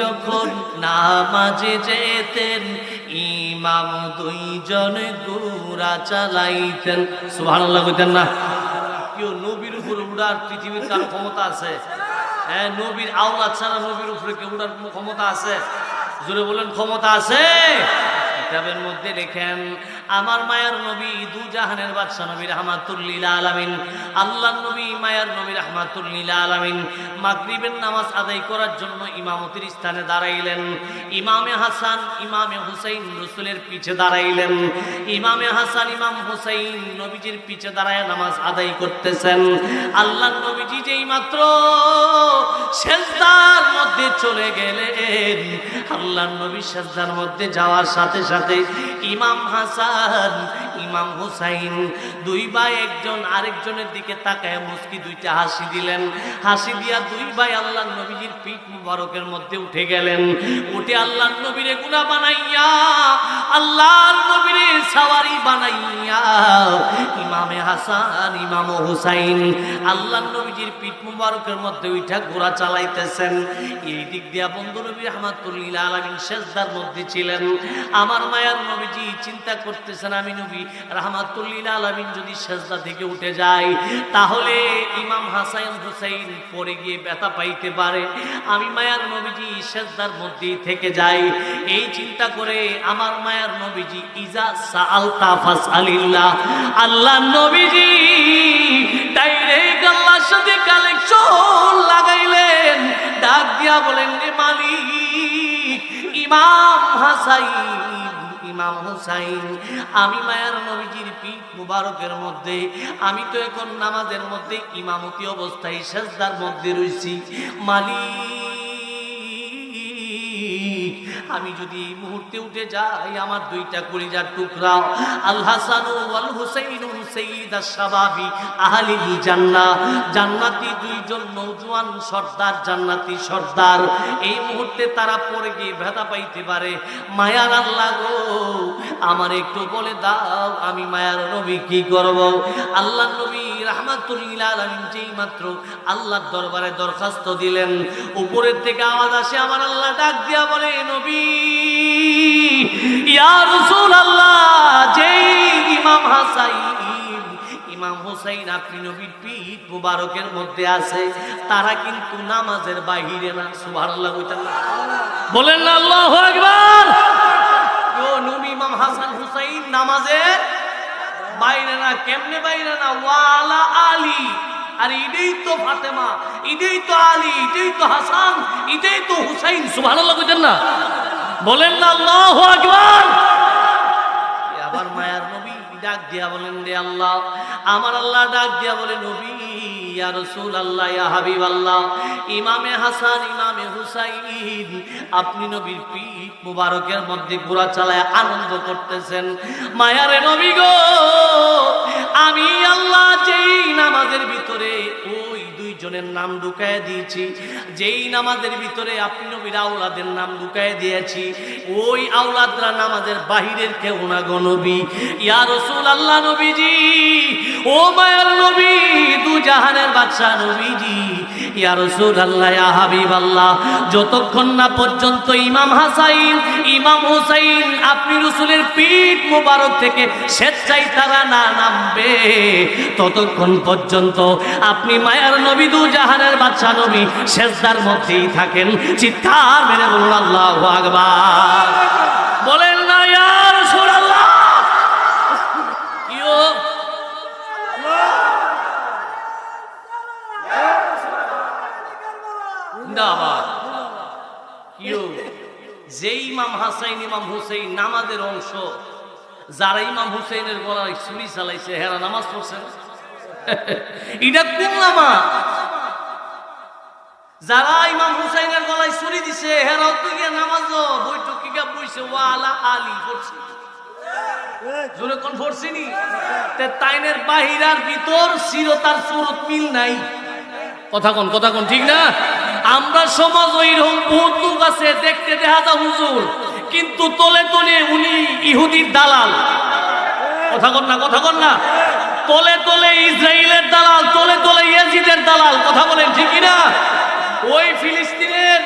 যখন নামাজে যেতেন, ইমাম দুইজন গুড়া চালাইতেন। সুবহানাল্লাহ কইতেন না, কেউ নবীর উপর উড়ার পৃথিবীর কার ক্ষমতা আছে? হ্যাঁ নবীর আওলাদ ছাড়া নবীর উপরে কেউ উড়ার কোনো ক্ষমতা আছে? জোরে বলেন, ক্ষমতা আছে? কিতাবের মধ্যে লেখেন, আমার মায়ার নবী দু জাহানের বাদশা নবী রহমাতুল্লিল আলামিন। আল্লাহর নবী মায়ার নবী রহমাতুল্লিল আলামিন মাগরিবের নামাজ আদায় করার জন্য ইমামতির স্থানে দাঁড়াইলেন। ইমামে হাসান, ইমামে হুসাইন রসুলের পিছে দাঁড়াইলেন। ইমামে হাসান, ইমাম হুসাইন নবীজির পিছে দাঁড়ায় নামাজ আদায় করতেছেন। আল্লাহ নবীজি যেই মাত্র সেজদার মধ্যে চলে গেলেন। আল্লাহ নবী সেজদার মধ্যে যাওয়ার সাথে সাথে ইমাম হাসান ইমাম হুসাইন। দুই ভাই, একজন আরেকজনের দিকে তাকায় মুস্কি দুইটা হাসি দিলেন। হাসি দিয়া দুই ভাই আল্লাহ নবীজির পিঠ মুবারকের মধ্যে উঠে গেলেন। উঠে আল্লাহ নবীরে গুণা বানাইয়া, আল্লাহর নবীরে সাওয়ারি বানাইয়া ইমামে হাসান, ইমাম হুসাইন আল্লাহর নবীজির পিঠ মুবারকের মধ্যে উঠা ঘোড়া চালাইতেছেন। এই দিক দিয়া বন্ধু নবী রহমাতুল্লিল আলামিন সেজদার মধ্যে ছিলেন। আমার মায়ার নবীজি চিন্তা করতেছেন, আমি নবী রহমাতুল্লিল আলামিন যদি সেজদা থেকে উঠে যায় তাহলে ইমাম হাসান হুসাইন পরে গিয়ে ব্যথা পাইতে পারে। আমি মায়ার নবীজি সেজদার মধ্যেই থেকে যাই। এই চিন্তা করে আমার মায়ার নবীজি, ইজা সাআলতা ফাসআলিল্লাহ। আল্লাহ নবীজি ডাইরেক্ট আল্লাহর সাথে কালেকশন লাগাইলেন। ডাক দিয়া বলেন রে মালিক, ইমাম হাসাইন, ইমাম হুসাইন, আমি মায়ার নবীজির পিঠ মুবারকের মধ্যে, আমি তো এখন নামাজের মধ্যে ইমামতি অবস্থায় সেজদার মধ্যে রয়েছি মালিক আমি যদি এই মুহূর্তে উঠে যাই, আমার দুইটা কলিজার টুকরা, আল হুসাইন জান্নাহ, জান্নাতি দুইজন নওজোয়ান সর্দার, জান্নাতি সর্দার। এই মুহূর্তে তারা পড়ে গিয়ে ভেদা পাইতে পারে। মায়ার আল্লাহ গো, আমার একটু বলে দাও, আমি মায়ার নবী কি করব? আল্লাহ নবী রাহমাতুল্লিল আলামিন যেই মাত্র আল্লাহর দরবারে দরখাস্ত দিলেন, উপরের থেকে আওয়াজ আসে, আমার আল্লাহ ডাক দিয়া বলে নবী রাসূলুল্লাহ, যেই ইমাম হাসাইন, ইমাম হুসাইন আপনি নবীর পিঠ মুবারকের মধ্যে আছে, তারা কিন্তু নামাজের বাহিরে না। কইতেন না। বলেন আল্লাহ আল্লাহু আকবার ও নবী ইমাম হাসান হুসাইন নামাজের বাইরে না, কেমনে বাইরে না? ওয়ালা আলী। আর এটাই তো ফাতেমা, এটাই তো আলী, এটাই তো হাসান, এটাই তো হুসাইন। সুবহানাল্লাহ কইতেন না? বলেন না, আল্লাহু আকবার। আবার মায়ার নবী, ডাক দিয়া বলেন রে আল্লাহ। আমার আল্লাহ ডাক দিয়া বলে, নবী আপনি নবীর পিঠ মুবারকের মধ্যে ঘোড়া চালায় আনন্দ করতেছেন। মায়ারে নবী গো! আমি আল্লাহ যেই নামাজের ভিতরে ওই দুইজনের নাম ঢুকায় দিয়েছি, যেই নামাজের ভিতরে আপনি নবীর আওলাদের নাম ঢুকায় দিয়েছি, ওই আওলাদরা নামাজের বাহিরের কেউ না গো নবী। ইয়া রসুল আল্লাহ নবীজি, ও মায়ার নবী, দু জাহানের বাদশা নবীজি। ইয়া রসুল আল্লাহ হাবিব আল্লাহ যতক্ষণ না পর্যন্ত ইমাম হাসাইন ইমাম হুসাইন, আপনি রসুলের পিঠ মুবারক থেকে স্বেচ্ছায় তারা না নামবে। ততক্ষণ পর্যন্ত আপনি মায়ার নবী দু জাহানের বাদশা নবী শেষদার মধ্যেই থাকেন। চিৎকার মেরে বলুন, আল্লাহ আকবার। বলেন না, ইয়া রাসূলুল্লাহ। জিন্দাবাদ কিও যে ইমাম হাসাইন, ইমাম হুসেইন নামাজের অংশ, যারা ইমাম হুসেইনের গলায় ছুরি চালাইছে, হেরা নামাজ পড়ছে? এটা কোন নামাজ? যারা ইমাম হুসাইনের গলায় ছুরি দিছে, হেরাও তো গিয়া নামাজ বৈঠক গিয়া বইছে, ওয়ালা আলী পড়ছে। জোরে কোন পড়ছিনি তে তাইনের বাহিরার ভিতর চিরতার সুরত মিল নাই। কথা কোন কথা কোন, ঠিক না? আমরা সমাজ ওই রকম বহুত লোক আছে, দেখতে দেখা যা হুজুর, কিন্তু তলে তলে উনি ইহুদির দালাল। কথা কর না, কথা কর না। তলে তলে ইসরায়েলের দালাল, তলে তলে ইয়াজিদের দালাল, কথা বলেন ঠিক না ওই ফিলিস্তিনের